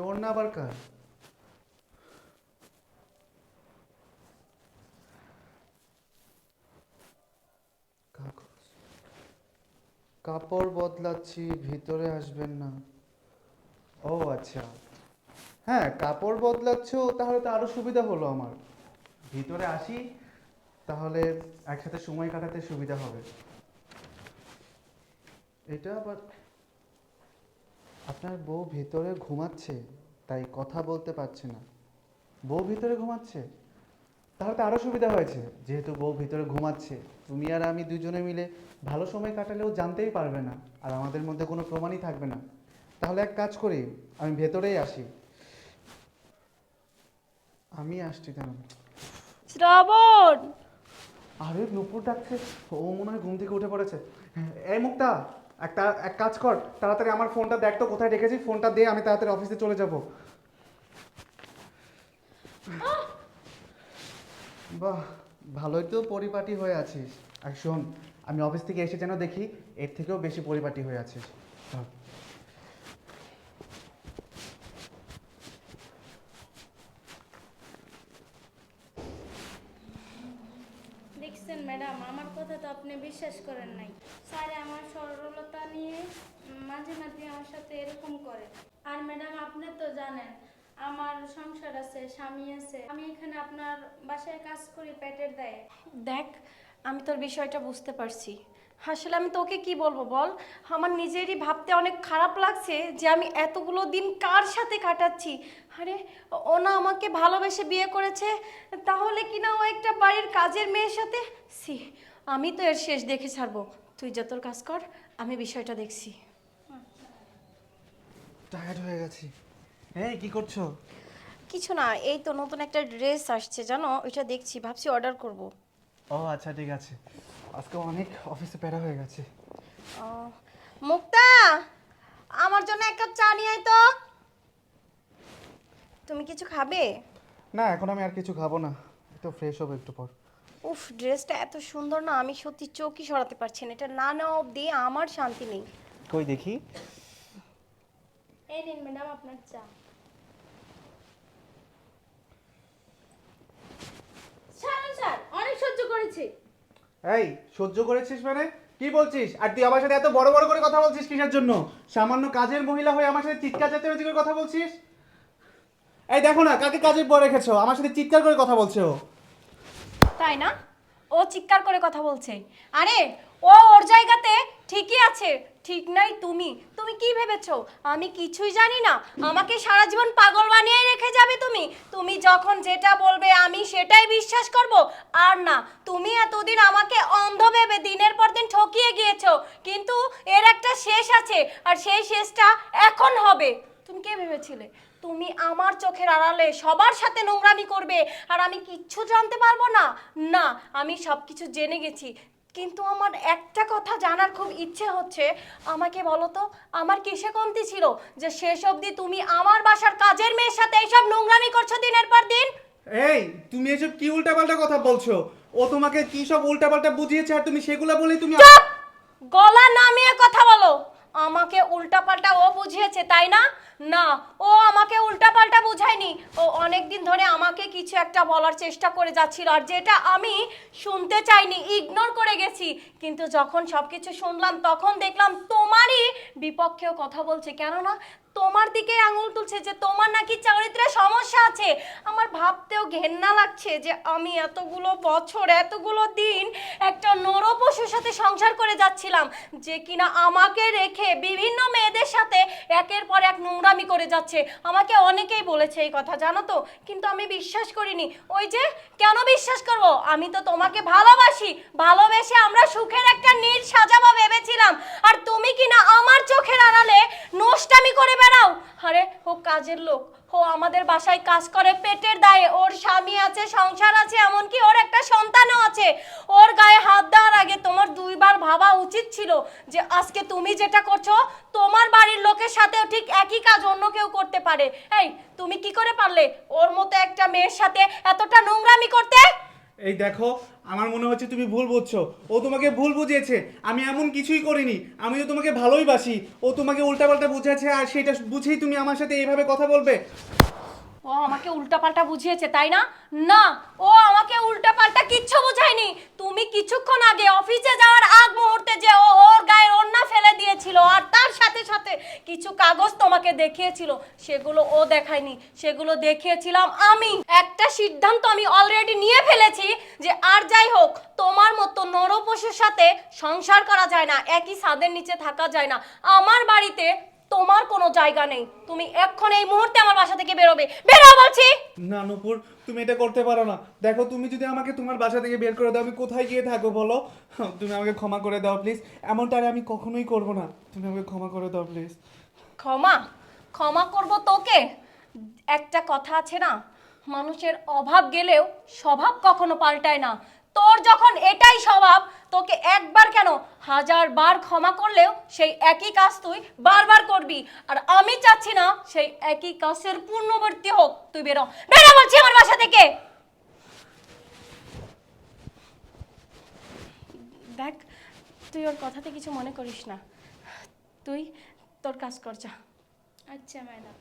ওর না আবার কার? কাপড় বদলাচ্ছি, ভিতরে আসবেন না। ও আচ্ছা। হ্যাঁ কাপড় বদলাচ্ছ, তাহলে তো আরও সুবিধা হলো আমার। ভিতরে আসি, তাহলে একসাথে সময় কাটাতে সুবিধা হবে। এটা আবার আপনার বউ ভিতরে ঘুমাচ্ছে তাই কথা বলতে পারছে না। বউ ভিতরে ঘুমাচ্ছে? তাহলে তো আরও সুবিধা হয়েছে যেহেতু বউ ভিতরে ঘুমাচ্ছে। তুমি আর আমি দুজনে মিলে ভালো সময় কাটালেও জানতেই পারবে না আর আমাদের মধ্যে কোনো প্রমাণই থাকবে না। তাহলে এক কাজ করি আমি ভেতরেই আসি। আমি আসছি কেন? শ্রাবণ! আরে নুপুর ডাকছে। ও মনে হয় ঘুম থেকে উঠে পড়েছে। এই মুক্তা! একটা, এক কাজ কর, তাড়াতাড়ি আমার ফোনটা দেখ তো কোথায় রেখেছি ফোনটা দে, আমি তাড়াতাড়ি অফিসে চলে যাব। বাহ, ভালোই তো পরিপাটি হয়ে আছিস। আর শোন, আমি অফিস থেকে এসে যেন দেখি, এর থেকেও বেশি পরিপাটি হয়ে আছিস। দেখছেন ম্যাডাম, আমার কথা তো আপনি বিশ্বাস করেন নাই। স্যার, আমার সরলতা নিয়ে মাঝে মাঝে আমার সাথে এরকম করে। আর ম্যাডাম, আপনি তো জানেন, আমার সংসার আছে, স্বামী আছে। আমি এখানে আপনার বাসায় কাজ করি, পেটের দেয়। দেখ, আমি তোর বিষয়টা বুঝতে পারছি। আসলে আমি তোকে কি বলব বল? আমার নিজেরই ভাবতে অনেক খারাপ লাগছে যে আমি এতগুলো দিন কার সাথে কাটাচ্ছি? আরে ও না আমাকে ভালোবেসে বিয়ে করেছে তাহলে কি না ও একটা বাড়ির কাজের মেয়ের সাথে? সি আমি তো এর শেষ দেখে ছাড়বো। তুই যা তোর কাজ কর আমি বিষয়টা দেখছি। টায়ার্ড হয়ে গেছি। হ্যাঁ কি করছ? কিছু না এই তো নতুন একটা ড্রেস আসছে জানো? ওইটা দেখছি ভাবছি অর্ডার করব। ও আচ্ছা ঠিক আছে। আজকে অনেক অফিসে প্যারা হয়ে গেছে। মুক্তা আমার জন্য এক কাপ চা নিয়ে আয় তো। তুমি কিছু খাবে? না এখন আমি আর কিছু খাব না। একটু ফ্রেশ হব একটু পর। উফ ড্রেসটা এত সুন্দর না আমি সত্যি চোখই সরাতে পারছি না। এটা না নেওয়া অবধি আমার শান্তি নেই। কই দেখি? এই নিন ম্যাডাম আপনার চা ছাড়ুন স্যার অনেক সহ্য করেছি এই, সহ্য করেছিস মানে? কি বলছিস? আর তুই আমার সাথে এত বড় বড় করে কথা বলছিস কিসের জন্য? সামান্য কাজের মহিলা হয়ে আমার সাথে চিৎকার চেঁচামেচি করে কথা বলছিস? এই, দেখো না, কাকে কাজে পর রেখেছো? আমার সাথে চিৎকার করে কথা বলছো তাই না? ও চিৎকার করে কথা বলছে। আরে, ও ওর জায়গাতে ঠিকই আছে। ঠিক নাই তুমি। তুমি কি ভেবেছো? আমি কিছুই জানি না। আমাকে সারা জীবন পাগল বানিয়ে রেখে যাবে তুমি। তুমি যখন যেটা বলবে আমি সেটাই বিশ্বাস করব। আর না, তুমি এতদিন আমাকে অন্ধ ভেবে দিনের পর দিন ঠকিয়ে গিয়েছো। কিন্তু এর একটা শেষ আছে, আর সেই শেষটা এখন হবে। তুমি কে ভেবেছিলে? তুমি আমার চোখের আড়ালে সবার সাথে নোংরামি করবে, আর আমি কিচ্ছু জানতে পারব না। না, আমি সব কিছু জেনে গেছি। কিন্তু আমার একটা কথা জানার খুব ইচ্ছে হচ্ছে। আমাকে বলো তো আমার কিসে কমতি ছিল? যে শেষ অবধি তুমি আমার বাসার কাজের মেয়ের সাথে এইসব নোংরামি করছ দিনের পর দিন? এই তুমি এসব কি উল্টাপাল্টা কথা বলছো? ও তোমাকে কি সব উল্টাপাল্টা বুঝিয়েছে আর তুমি সেগুলো বলেই তুমি চুপ! গলা নামিয়ে কথা বলো। আমাকে উল্টাপাল্টা ও বুঝিয়েছে তাই না? না ও আমাকে উল্টাপাল্টা বুঝায়নি। ও অনেক দিন ধরে আমাকে কিছু একটা বলার চেষ্টা করে যাচ্ছিল আর যেটা আমি শুনতে চাইনি ইগনোর করে গেছি। কিন্তু যখন সব কিছু শুনলাম, তখন দেখলাম তোমারই বিপক্ষেও কথা বলছে। কেননা তোমার দিকে আঙুল তুলছে যে তোমার নাকি চরিত্রে সমস্যা আছে। আমার ভাবতেও ঘেন্না লাগছে যে আমি এতগুলো বছর, এতগুলো দিন একটা নরপশুর সাথে সংসার করে যাচ্ছিলাম, যে কিনা আমাকে রেখে বিভিন্ন মেয়েদের সাথে একের পর এক নোংরামি করে যাচ্ছে। আমাকে অনেকেই বলেছে এই কথা, জানো তো? কিন্তু আমি বিশ্বাস করিনি। ওই যে, কেন বিশ্বাস করব? আমি তো তোমাকে ভালোবাসি। ভালোবেসে আমরা সুখের একটা নীড় সাজাবো ভেবেছিলাম। আর তুমি কিনা আমার চোখের আড়ালে নোষ্টামি করে বেড়াও। আরে, ও কাজের লোক। ও আমাদের বাসায় কাজ করে, পেটের দায়ে। ওর স্বামী আছে, সংসার আছে, এমনকি ওর একটা সন্তানও আছে। ওর গায়ে হাত দেওয়ার আগে তোমার দুইবার ভাবা উচিত ছিল যে আজকে তুমি যেটা করছ, তোমার বাড়ির লোকের সাথেও ঠিক একই কাজ অন্য কেউ করতে পারে। এই তুমি কি করে পারলে? ওর মতো একটা মেয়ের সাথে এতটা নোংরামি করতে? এই দেখো আমার মনে হচ্ছে তুমি ভুল বুঝছ। ও তোমাকে ভুল বুঝিয়েছে। আমি এমন কিছুই করিনি। আমি তো তোমাকে ভালোই বাসি। ও তোমাকে উল্টাপাল্টা বুঝাচ্ছে আর সেটা বুঝেই তুমি আমার সাথে এইভাবে কথা বলবে। ও আমাকে উল্টাপাল্টা বুঝিয়েছে তাই না? না ও আমাকে উল্টাপাল্টা কিচ্ছু বুঝায়নি। তুমি কিছুক্ষণ আগে অফিসে যাওয়ার আগ মুহূর্তে যে ও ওর গায়ে ওন্না ফেলে দিয়েছিল আর তার সাথে সাথে কিছু কাগজ তোমাকে দেখিয়েছিল সেগুলো ও দেখায়নি। সেগুলো দেখিয়েছিলাম আমি। একটা সিদ্ধান্ত আমি অলরেডি নিয়ে ফেলেছি যে আর যাই হোক তোমার মতো নরপশুর সাথে সংসার করা যায় না একই ছাদের নিচে থাকা যায় না। আমার বাড়িতে তোমার কোনো জায়গা নেই। তুমি এক্ষণ এই মুহূর্তে আমার বাসা থেকে বেরোবে। বেরো বলছি! না নূপুর তুমি এটা করতে পারো না। দেখো তুমি যদি আমাকে তোমার বাসা থেকে বের করে দাও আমি কোথায় গিয়ে থাকব বলো? তুমি আমাকে ক্ষমা করে দাও প্লিজ এমনটা আর আমি কখনোই করব না। তুমি আমাকে ক্ষমা করে দাও প্লিজ ক্ষমা? ক্ষমা করব তোকে? একটা কথা আছে না, মানুষের অভাব গেলেও স্বভাব কখনো পাল্টায় না। তোর যখন এটাই স্বভাব, তোকে একবার কেন হাজার বার ক্ষমা করলেও সেই একই কাজ তুই বারবার করবি। আর আমি চাচ্ছি না সেই একই কাজের পূর্ণবর্তী হোক, তুই বেরো। বেরো বলছি আমার বাসা থেকে। দেখ, তুই ওর কথাতে কিছু মনে করিস না। তুই তোর কাজ কর, যা। আচ্ছা ম্যাডাম